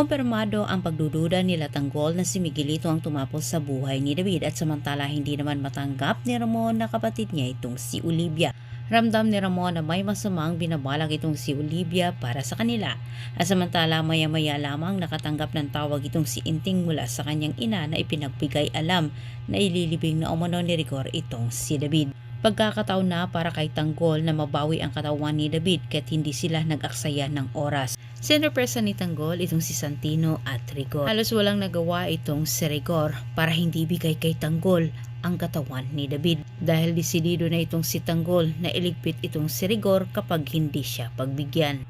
Kumpirmado ang pagdududa nila Tanggol na si Miguelito ang tumapos sa buhay ni David at samantala hindi naman matanggap ni Ramon na kapatid niya itong si Olivia. Ramdam ni Ramon na may masamang binabalak itong si Olivia para sa kanila. At samantala maya-maya lamang nakatanggap ng tawag itong si Inting mula sa kanyang ina na ipinagbigay alam na ililibing na umano ni Rigor itong si David. Pagkakataon na para kay Tanggol na mabawi ang katawan ni David kahit hindi sila nag-aksaya ng oras. Sinurpresa ni Tanggol itong si Santino at Rigor. Halos walang nagawa itong si Rigor para hindi bigay kay Tanggol ang katawan ni David dahil desidido na itong si Tanggol na iligpit itong si Rigor kapag hindi siya pagbigyan.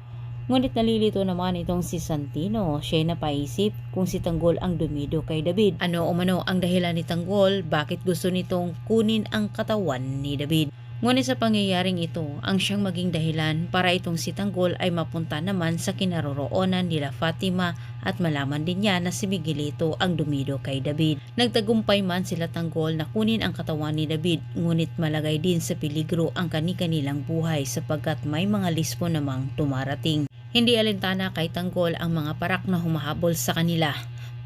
Ngunit nalilito naman itong si Santino. Siya napaisip kung si Tanggol ang dumido kay David. Ano o mano ang dahilan ni Tanggol bakit gusto nitong kunin ang katawan ni David. Ngunit sa pangyayaring ito, ang siyang maging dahilan para itong si Tanggol ay mapunta naman sa kinaroroonan nila Fatima at malaman din niya na si Miguelito ang dumido kay David. Nagtagumpay man sila Tanggol na kunin ang katawan ni David, ngunit malagay din sa peligro ang kani-kanilang buhay sapagkat may mga lispo namang tumarating. Hindi alintana kay Tanggol ang mga parak na humahabol sa kanila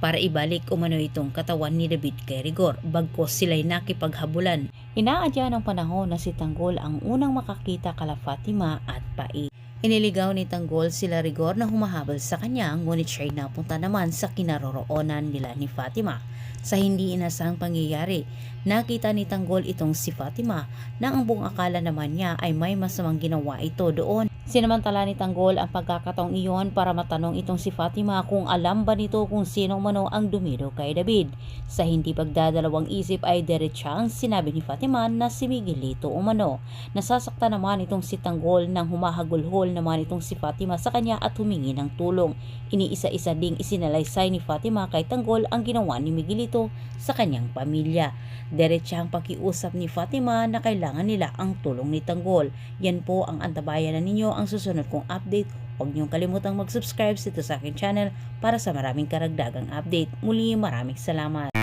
para ibalik umano itong katawan ni David kay Rigor bagkos sila'y nakipaghabulan. Inaadya ng panahon na si Tanggol ang unang makakita kala Fatima at Pai. Iniligaw ni Tanggol sila Rigor na humahabol sa kanya ngunit siya'y napunta naman sa kinaroroonan nila ni Fatima. Sa hindi inasang pangyayari, nakita ni Tanggol itong si Fatima na ang buong akala naman niya ay may masamang ginawa ito doon. Sinamantala ni Tanggol ang pagkakataong iyon para matanong itong si Fatima kung alam ba nito kung sino mano ang dumido kay David. Sa hindi pagdadalawang isip ay diretsang sinabi ni Fatima na si Miguelito umano. Nasasakta naman itong si Tanggol nang humahagulhol naman itong si Fatima sa kanya at humingi ng tulong. Iniisa-isa ding isinalaysay ni Fatima kay Tanggol ang ginawa ni Miguelito sa kanyang pamilya. Diretsang pakiusap ni Fatima na kailangan nila ang tulong ni Tanggol. Yan po ang antabayan na ninyo ang susunod kong update. Huwag niyong kalimutang mag-subscribe dito sa aking channel para sa maraming karagdagang update. Muli maraming salamat.